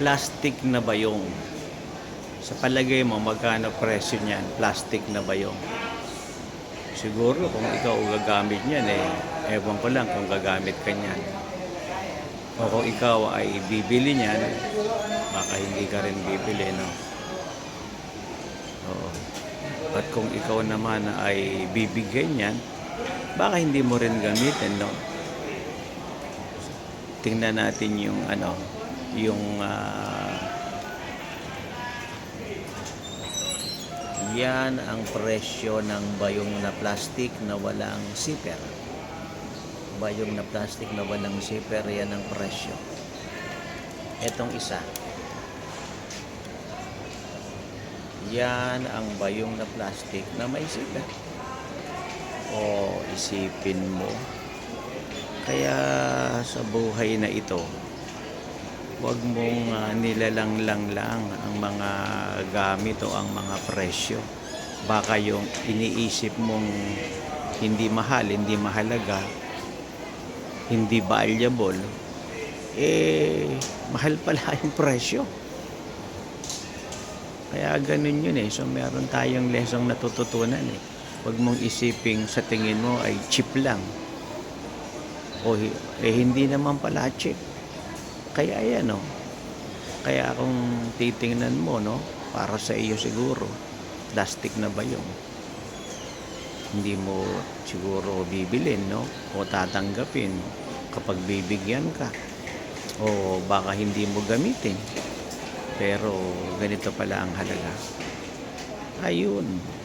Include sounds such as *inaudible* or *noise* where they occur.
plastic na bayong. Sa palagay mo, magkano presyo niyan? Plastic na bayong. Siguro kung ikaw gagamit niyan eh, ewan ko lang kung gagamit ka niyan. O kung ikaw ay bibili niyan, baka hindi ka rin bibili, no? Oo. At kung ikaw naman ay bibigyan niyan, baka hindi mo rin gamitin, no? Tingnan natin yung ano, yung ah, yan ang presyo ng bayong na plastic na walang zipper. Bayong na plastic na walang zipper, yan ang presyo. Etong isa. Yan ang bayong na plastic na may zipper. O isipin mo. Kaya sa buhay na ito, huwag mong ah, nilalanglang lang ang mga gamit o ang mga presyo. Baka yung iniisip mong hindi mahal, hindi mahalaga, hindi valuable, eh, mahal pala *laughs* yung presyo. Kaya ganun yun eh. So meron tayong lesong natututunan eh. Huwag mong isiping sa tingin mo ay cheap lang. O eh, hindi naman pala cheap. Kaya yan oh. Kaya kung titingnan mo no, para sa iyo siguro, plastic na ba yung hindi mo siguro bibilin no? O tatanggapin kapag bibigyan ka. O baka hindi mo gamitin. Pero ganito pala ang halaga. Ayun